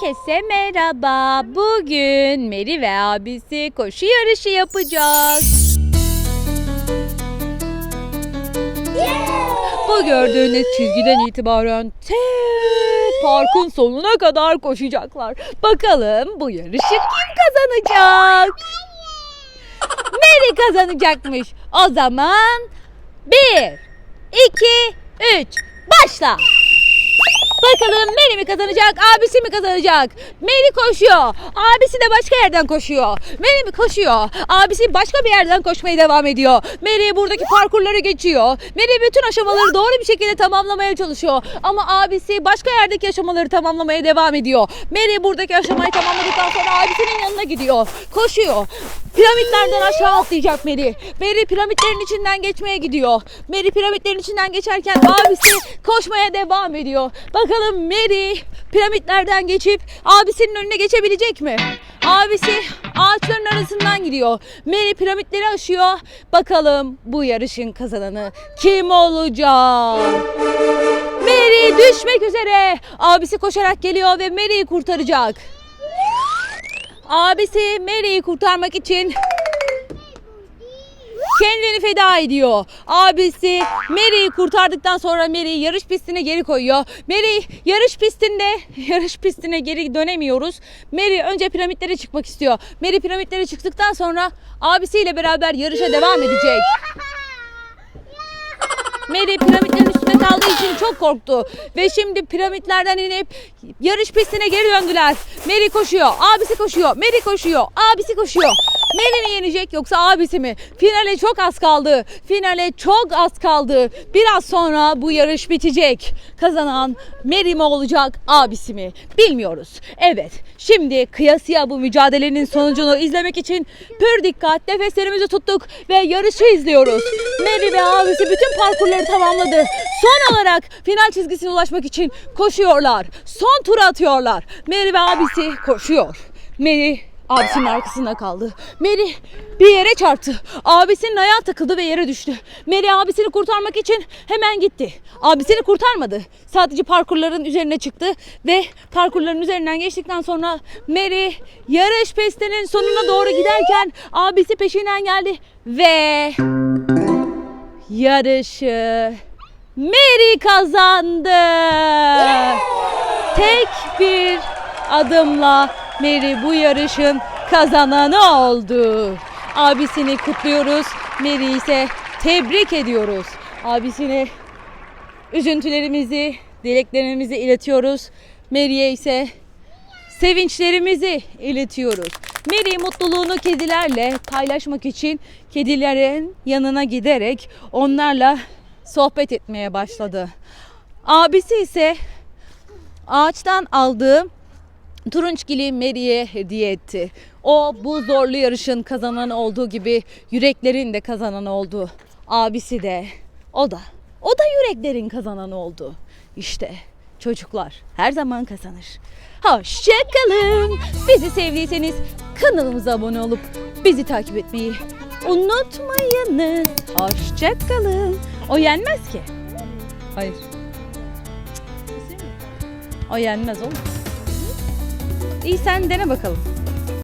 Herkese merhaba. Bugün Meri ve abisi koşu yarışı yapacak. Bu gördüğünüz çizgiden itibaren te parkın sonuna kadar koşacaklar. Bakalım bu yarışı kim kazanacak? Meri kazanacakmış. O zaman bir, iki, üç, başla. Bakalım Meri mi kazanacak, abisi mi kazanacak? Meri koşuyor. Abisi de başka yerden koşuyor. Meri mi koşuyor? Abisi başka bir yerden koşmaya devam ediyor. Meri buradaki parkurları geçiyor. Meri bütün aşamaları doğru bir şekilde tamamlamaya çalışıyor. Ama abisi başka yerdeki aşamaları tamamlamaya devam ediyor. Meri buradaki aşamayı tamamladıktan sonra abisinin yanına gidiyor. Koşuyor. Piramitlerden aşağı atlayacak Meri. Meri piramitlerin içinden geçmeye gidiyor. Meri piramitlerin içinden geçerken abisi koşmaya devam ediyor. Bakalım Meri piramitlerden geçip abisinin önüne geçebilecek mi? Abisi ağaçların arasından gidiyor. Meri piramitleri aşıyor. Bakalım bu yarışın kazananı kim olacak? Mary düşmek üzere. Abisi koşarak geliyor ve Mary'i kurtaracak. Abisi Mary'i kurtarmak için kendini feda ediyor. Abisi Mary'i kurtardıktan sonra Mary'i yarış pistine geri koyuyor. Mary yarış pistinde yarış pistine geri dönemiyoruz. Mary önce piramitlere çıkmak istiyor. Mary piramitlere çıktıktan sonra abisiyle beraber yarışa devam edecek. Mary piramitlerin kaldığı için çok korktu. Ve şimdi piramitlerden inip yarış pistine geri döndüler. Mary koşuyor, abisi koşuyor, Mary koşuyor, abisi koşuyor. Mary mi yenecek yoksa abisi mi? Finale çok az kaldı. Finale çok az kaldı. Biraz sonra bu yarış bitecek. Kazanan Mary mi olacak, abisi mi? Bilmiyoruz. Evet, şimdi kıyasıya bu mücadelenin sonucunu izlemek için pür dikkat nefeslerimizi tuttuk ve yarışı izliyoruz. Mary ve abisi bütün parkurları tamamladı. Son olarak final çizgisine ulaşmak için koşuyorlar. Son tur atıyorlar. Mary ve abisi koşuyor. Mary abisinin arkasında kaldı. Mary bir yere çarptı. Abisinin ayağı takıldı ve yere düştü. Mary abisini kurtarmak için hemen gitti. Abisini kurtarmadı. Sadece parkurların üzerine çıktı ve parkurların üzerinden geçtikten sonra Mary yarış pistinin sonuna doğru giderken abisi peşinden geldi ve yarışı Mary kazandı. Tek bir adımla Mary bu yarışın kazananı oldu. Abisini kutluyoruz. Mary ise tebrik ediyoruz. Abisine üzüntülerimizi, dileklerimizi iletiyoruz. Mary'e ise sevinçlerimizi iletiyoruz. Mary mutluluğunu kedilerle paylaşmak için kedilerin yanına giderek onlarla sohbet etmeye başladı. Abisi ise ağaçtan aldığı turunçgili Mary'e hediye etti. O bu zorlu yarışın kazananı olduğu gibi yüreklerin de kazananı oldu. Abisi de o da o da yüreklerin kazananı oldu. İşte çocuklar her zaman kazanır. Hoşçakalın. Bizi sevdiyseniz kanalımıza abone olup bizi takip etmeyi unutmayınız. Hoşçakalın. O yenmez ki. Hayır. O yenmez oğlum. İyi sen dene bakalım.